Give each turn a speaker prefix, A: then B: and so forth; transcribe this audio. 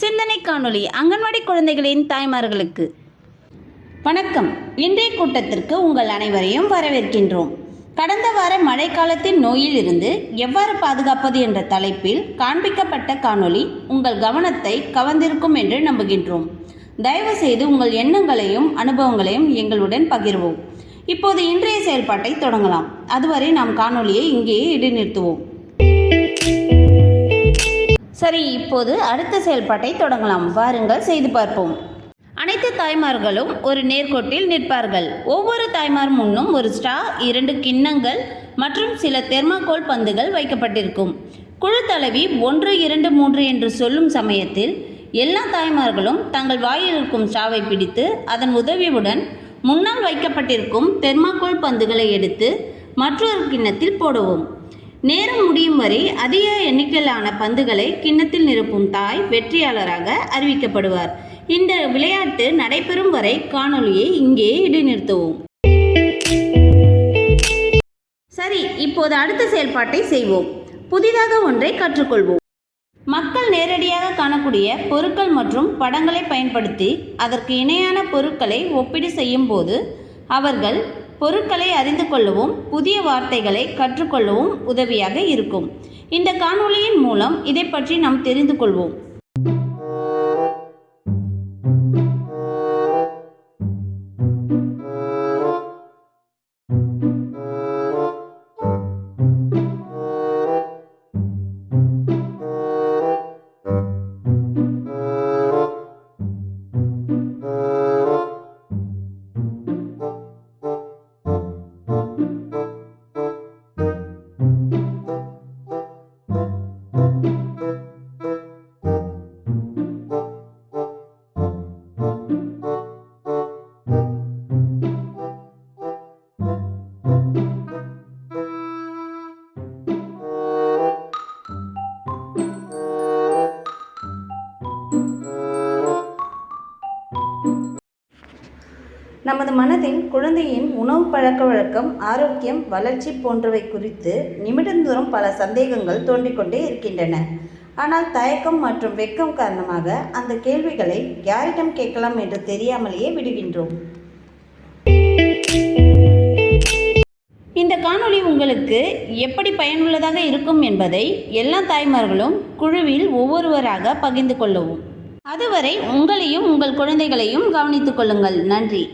A: சிந்தனை காணொளி அங்கன்வாடி குழந்தைகளின் தாய்மார்களுக்கு. வணக்கம். இன்றைய கூட்டத்திற்கு உங்கள் அனைவரையும் வரவேற்கின்றோம். கடந்த வார மழைக்காலத்தின் நோயில் இருந்து எவ்வாறு பாதுகாப்பது என்ற தலைப்பில் காண்பிக்கப்பட்ட காணொளி உங்கள் கவனத்தை கவர்ந்திருக்கும் என்று நம்புகின்றோம். தயவு செய்து உங்கள் எண்ணங்களையும் அனுபவங்களையும் எங்களுடன் பகிர்வோம். இப்போது இன்றைய செயல்பாட்டை தொடங்கலாம். அதுவரை நாம் காணொளியை இங்கேயே இடைநிறுத்துவோம். சரி இப்போது அடுத்த செயல்பாட்டை தொடங்கலாம். வாருங்கள் செய்து பார்ப்போம். அனைத்து தாய்மார்களும் ஒரு நேர்கோட்டில் நிற்பார்கள். ஒவ்வொரு தாய்மார் முன்னும் ஒரு ஸ்டா இரண்டு கிண்ணங்கள் மற்றும் சில தெர்மாகோல் பந்துகள் வைக்கப்பட்டிருக்கும். குழு தலைவி ஒன்று இரண்டு மூன்று என்று சொல்லும் சமயத்தில் எல்லா தாய்மார்களும் தங்கள் வாயில் இருக்கும் ஸ்டாவை பிடித்து அதன் உதவியுடன் முன்னால் வைக்கப்பட்டிருக்கும் தெர்மாகோல் பந்துகளை எடுத்து மற்றொரு கிண்ணத்தில் போடுவோம். நேரம் முடியும் வரை அதிக எண்ணிக்கையிலான பந்துகளை கிண்ணத்தில் நிரப்பும் தாய் வெற்றியாளராக அறிவிக்கப்படுவார். இந்த விளையாட்டு நடைபெறும் வரை காணொளியை இங்கே இடைநிறுத்துவோம். சரி இப்போது அடுத்த செயல்பாட்டை செய்வோம். புதிதாக ஒன்றை கற்றுக்கொள்வோம். மக்கள் நேரடியாக காணக்கூடிய பொருட்கள் மற்றும் படங்களை பயன்படுத்தி அதற்கு இணையான பொருட்களை ஒப்பீடு செய்யும் போது அவர்கள் பொருட்களை அறிந்து கொள்ளவும் புதிய வார்த்தைகளை கற்றுக்கொள்ளவும் உதவியாக இருக்கும். இந்த காணொளியின் மூலம் இதை பற்றி நாம் தெரிந்து கொள்வோம். நமது மனதில் குழந்தையின் உணவு பழக்க வழக்கம் ஆரோக்கியம் வளர்ச்சி போன்றவை குறித்து நிமிடந்தோறும் பல சந்தேகங்கள் தோன்றிக்கொண்டே இருக்கின்றன. ஆனால் தயக்கம் மற்றும் வெட்கம் காரணமாக அந்த கேள்விகளை யாரிடம் கேட்கலாம் என்று தெரியாமலேயே விடுகின்றோம். இந்த காணொளி உங்களுக்கு எப்படி பயனுள்ளதாக இருக்கும் என்பதை எல்லா தாய்மார்களும் குழுவில் ஒவ்வொருவராக பகிர்ந்து கொள்ளவும். அதுவரை உங்களையும் உங்கள் குழந்தைகளையும் கவனித்துக் கொள்ளுங்கள். நன்றி.